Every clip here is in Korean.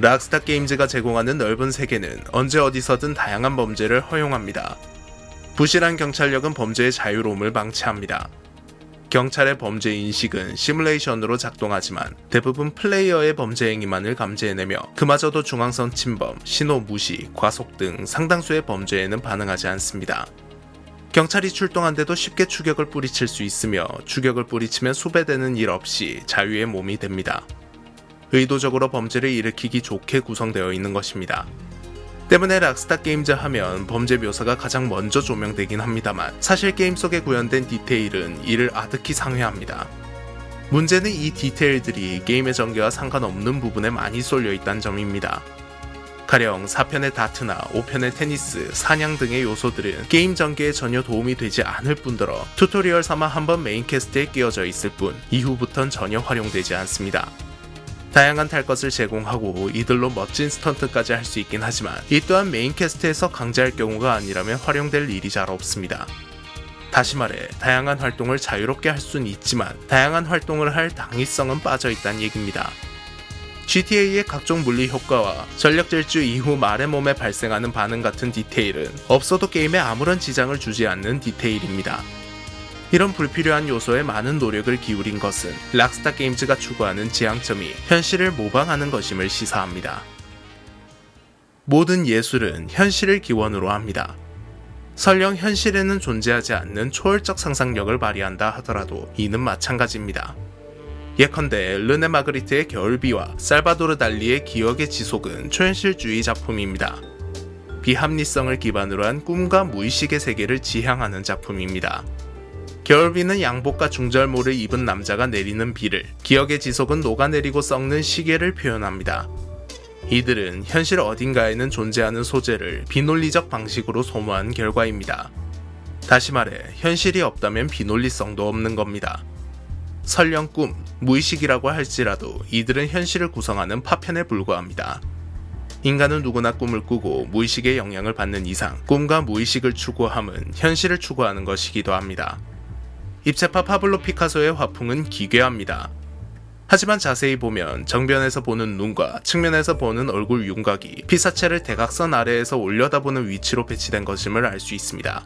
락스타 게임즈가 제공하는 넓은 세계는 언제 어디서든 다양한 범죄를 허용합니다. 부실한 경찰력은 범죄의 자유로움을 방치합니다. 경찰의 범죄 인식은 시뮬레이션으로 작동하지만 대부분 플레이어의 범죄 행위만을 감지해내며 그마저도 중앙선 침범, 신호 무시, 과속 등 상당수의 범죄에는 반응하지 않습니다. 경찰이 출동한데도 쉽게 추격을 뿌리칠 수 있으며 추격을 뿌리치면 수배되는 일 없이 자유의 몸이 됩니다. 의도적으로 범죄를 일으키기 좋게 구성되어 있는 것입니다. 때문에 락스타 게임즈 하면 범죄 묘사가 가장 먼저 조명되긴 합니다만 사실 게임 속에 구현된 디테일은 이를 아득히 상회합니다. 문제는 이 디테일들이 게임의 전개와 상관없는 부분에 많이 쏠려 있다는 점입니다. 가령 4편의 다트나 5편의 테니스, 사냥 등의 요소들은 게임 전개에 전혀 도움이 되지 않을 뿐더러 튜토리얼 삼아 한번 메인 캐스트에 끼워져 있을 뿐 이후부턴 전혀 활용되지 않습니다. 다양한 탈 것을 제공하고 이들로 멋진 스턴트까지 할 수 있긴 하지만 이 또한 메인 캐스트에서 강제할 경우가 아니라면 활용될 일이 잘 없습니다. 다시 말해 다양한 활동을 자유롭게 할 수는 있지만 다양한 활동을 할 당위성은 빠져 있다는 얘기입니다. GTA의 각종 물리 효과와 전력 질주 이후 말의 몸에 발생하는 반응 같은 디테일은 없어도 게임에 아무런 지장을 주지 않는 디테일입니다. 이런 불필요한 요소에 많은 노력을 기울인 것은 락스타 게임즈가 추구하는 지향점이 현실을 모방하는 것임을 시사합니다. 모든 예술은 현실을 기원으로 합니다. 설령 현실에는 존재하지 않는 초월적 상상력을 발휘한다 하더라도 이는 마찬가지입니다. 예컨대 르네 마그리트의 겨울비와 살바도르 달리의 기억의 지속은 초현실주의 작품입니다. 비합리성을 기반으로 한 꿈과 무의식의 세계를 지향하는 작품입니다. 겨울비는 양복과 중절모를 입은 남자가 내리는 비를, 기억의 지속은 녹아내리고 썩는 시계를 표현합니다. 이들은 현실 어딘가에는 존재하는 소재를 비논리적 방식으로 소모한 결과입니다. 다시 말해, 현실이 없다면 비논리성도 없는 겁니다. 설령 꿈, 무의식이라고 할지라도 이들은 현실을 구성하는 파편에 불과합니다. 인간은 누구나 꿈을 꾸고 무의식의 영향을 받는 이상 꿈과 무의식을 추구함은 현실을 추구하는 것이기도 합니다. 입체파 파블로 피카소의 화풍은 기괴합니다. 하지만 자세히 보면 정면에서 보는 눈과 측면에서 보는 얼굴 윤곽이 피사체를 대각선 아래에서 올려다보는 위치로 배치된 것임을 알 수 있습니다.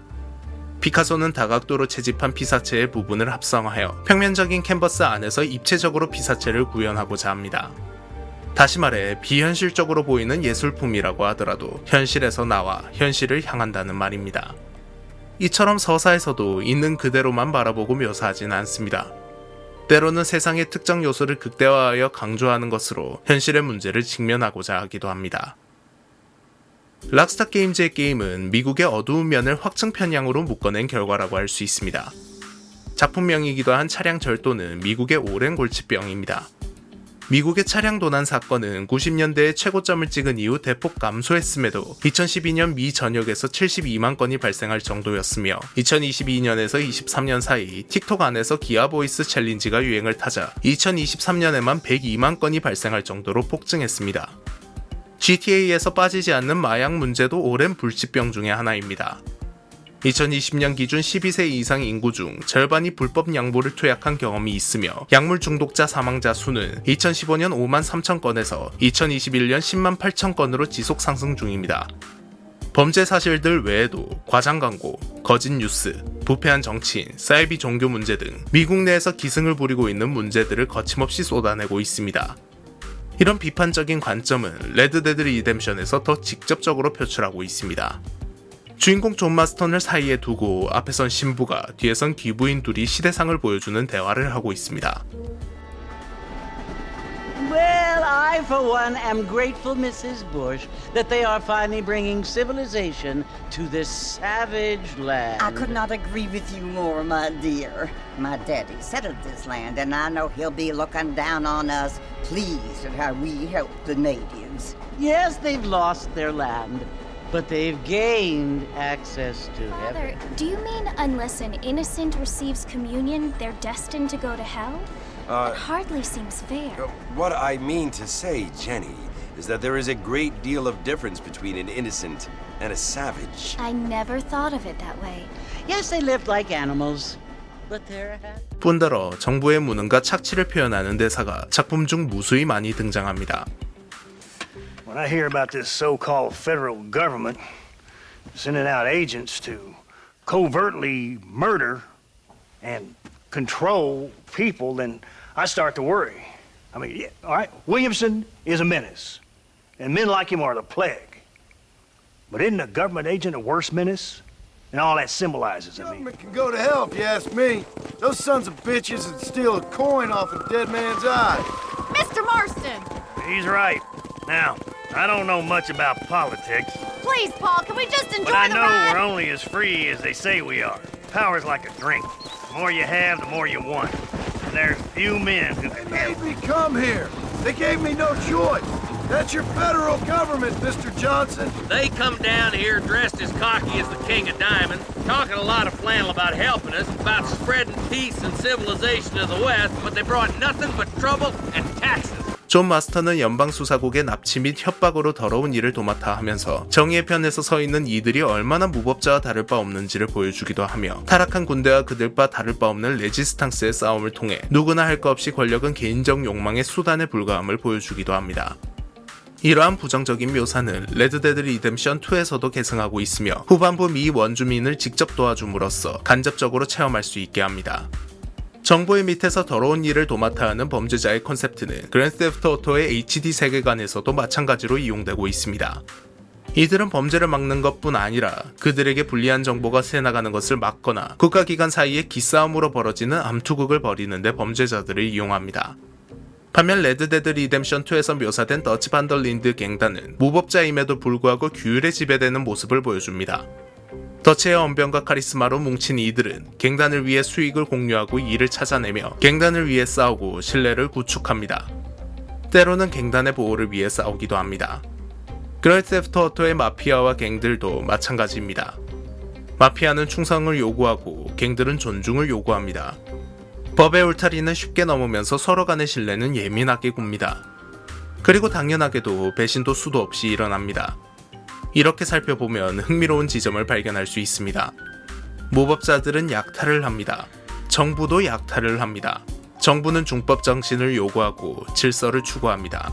피카소는 다각도로 채집한 피사체의 부분을 합성하여 평면적인 캔버스 안에서 입체적으로 피사체를 구현하고자 합니다. 다시 말해 비현실적으로 보이는 예술품이라고 하더라도 현실에서 나와 현실을 향한다는 말입니다. 이처럼 서사에서도 있는 그대로만 바라보고 묘사하진 않습니다. 때로는 세상의 특정 요소를 극대화하여 강조하는 것으로 현실의 문제를 직면하고자 하기도 합니다. 락스타 게임즈의 게임은 미국의 어두운 면을 확증 편향으로 묶어낸 결과라고 할 수 있습니다. 작품명이기도 한 차량 절도는 미국의 오랜 골치병입니다. 미국의 차량 도난 사건은 90년대에 최고점을 찍은 이후 대폭 감소했음에도 2012년 미 전역에서 72만 건이 발생할 정도였으며 2022년에서 23년 사이 틱톡 안에서 기아 보이스 챌린지가 유행을 타자 2023년에만 102만 건이 발생할 정도로 폭증했습니다. GTA에서 빠지지 않는 마약 문제도 오랜 불치병 중의 하나입니다. 2020년 기준 12세 이상 인구 중 절반이 불법 약물을 투약한 경험이 있으며 약물 중독자 사망자 수는 2015년 5만 3천 건에서 2021년 10만 8천 건으로 지속 상승 중입니다. 범죄 사실들 외에도 과장 광고, 거짓 뉴스, 부패한 정치인, 사이비 종교 문제 등 미국 내에서 기승을 부리고 있는 문제들을 거침없이 쏟아내고 있습니다. 이런 비판적인 관점은 레드데드 리뎀션에서 더 직접적으로 표출하고 있습니다. 주인공 존 마스턴을 사이에 두고 앞에선 신부가 뒤에선 귀부인 둘이 시대상을 보여주는 대화를 하고 있습니다. Well, I, for one, am grateful, Mrs. Bush, that they are finally bringing civilization to this savage land. I could not agree with you more, my dear. My daddy settled this land, and I know he'll be looking down on us, pleased at how we help the natives. Yes, they've lost their land, but they've gained access to Father, heaven. do you mean unless an innocent receives communion, they're destined to go to hell? Uh, That hardly seems fair. What I mean to say, Jenny, is that there is a great deal of difference between an innocent and a savage. I never thought of it that way. Yes, they lived like animals, but they're happy. 뿐더러 정부의 무능과 착취를 표현하는 대사가 작품 중 무수히 많이 등장합니다. When I hear about this so called federal government sending out agents to covertly murder and control people, then I start to worry. I mean, yeah, all right, Williamson is a menace, and men like him are the plague. But isn't a government agent a worse menace? And all that symbolizes, I mean. Government can go to hell if you ask me. Those sons of bitches would steal a coin off a dead man's eye. Mr. Marston! He's right. Now, I don't know much about politics, Please, Paul, can we just enjoy the but I know ride? we're only as free as they say we are. Power's like a drink. The more you have, the more you want. And there's few men who can They made me come here. They gave me no choice. That's your federal government, Mr. Johnson. They come down here dressed as cocky as the King of Diamonds, talking a lot of flannel about helping us, about spreading peace and civilization to the West, but they brought nothing but trouble and taxes. 존 마스터는 연방수사국의 납치 및 협박으로 더러운 일을 도맡아 하면서 정의의 편에서 서 있는 이들이 얼마나 무법자와 다를 바 없는지를 보여주기도 하며 타락한 군대와 그들과 다를 바 없는 레지스탕스의 싸움을 통해 누구나 할 것 없이 권력은 개인적 욕망의 수단에 불과함을 보여주기도 합니다. 이러한 부정적인 묘사는 레드데드 리뎀션 2에서도 계승하고 있으며 후반부 미 원주민을 직접 도와줌으로써 간접적으로 체험할 수 있게 합니다. 정보의 밑에서 더러운 일을 도맡아 하는 범죄자의 컨셉트는 그랜드세프트 오토의 HD 세계관에서도 마찬가지로 이용되고 있습니다. 이들은 범죄를 막는 것뿐 아니라 그들에게 불리한 정보가 새나가는 것을 막거나 국가기관 사이의 기싸움으로 벌어지는 암투극을 벌이는데 범죄자들을 이용합니다. 반면 레드데드 리뎀션 2에서 묘사된 더치 반덜린드 갱단은 무법자임에도 불구하고 규율에 지배되는 모습을 보여줍니다. 더치의 언변과 카리스마로 뭉친 이들은 갱단을 위해 수익을 공유하고 이를 찾아내며 갱단을 위해 싸우고 신뢰를 구축합니다. 때로는 갱단의 보호를 위해 싸우기도 합니다. 그럴세프트 어토의 마피아와 갱들도 마찬가지입니다. 마피아는 충성을 요구하고 갱들은 존중을 요구합니다. 법의 울타리는 쉽게 넘으면서 서로 간의 신뢰는 예민하게 굽니다. 그리고 당연하게도 배신도 수도 없이 일어납니다. 이렇게 살펴보면 흥미로운 지점을 발견할 수 있습니다. 모법자들은 약탈을 합니다. 정부도 약탈을 합니다. 정부는 중법 정신을 요구하고 질서를 추구합니다.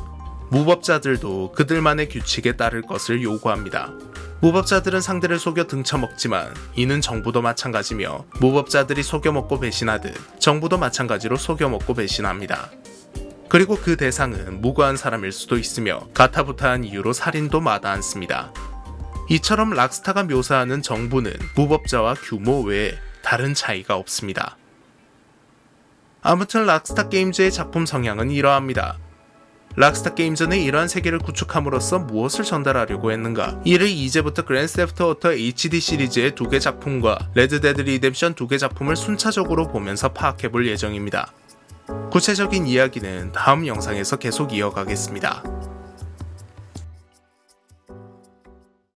무법자들도 그들만의 규칙에 따를 것을 요구합니다. 무법자들은 상대를 속여 등쳐먹지만 이는 정부도 마찬가지며 무법자들이 속여먹고 배신하듯 정부도 마찬가지로 속여먹고 배신합니다. 그리고 그 대상은 무고한 사람일 수도 있으며 가타부타한 이유로 살인도 마다 않습니다. 이처럼 락스타가 묘사하는 정부는 무법자와 규모 외에 다른 차이가 없습니다. 아무튼 락스타 게임즈의 작품 성향은 이러합니다. 락스타 게임즈는 이러한 세계를 구축함으로써 무엇을 전달하려고 했는가? 이를 이제부터 그랜드세프트 오터 HD 시리즈의 두 개 작품과 레드 데드 리뎀션 두 개 작품을 순차적으로 보면서 파악해볼 예정입니다. 구체적인 이야기는 다음 영상에서 계속 이어가겠습니다.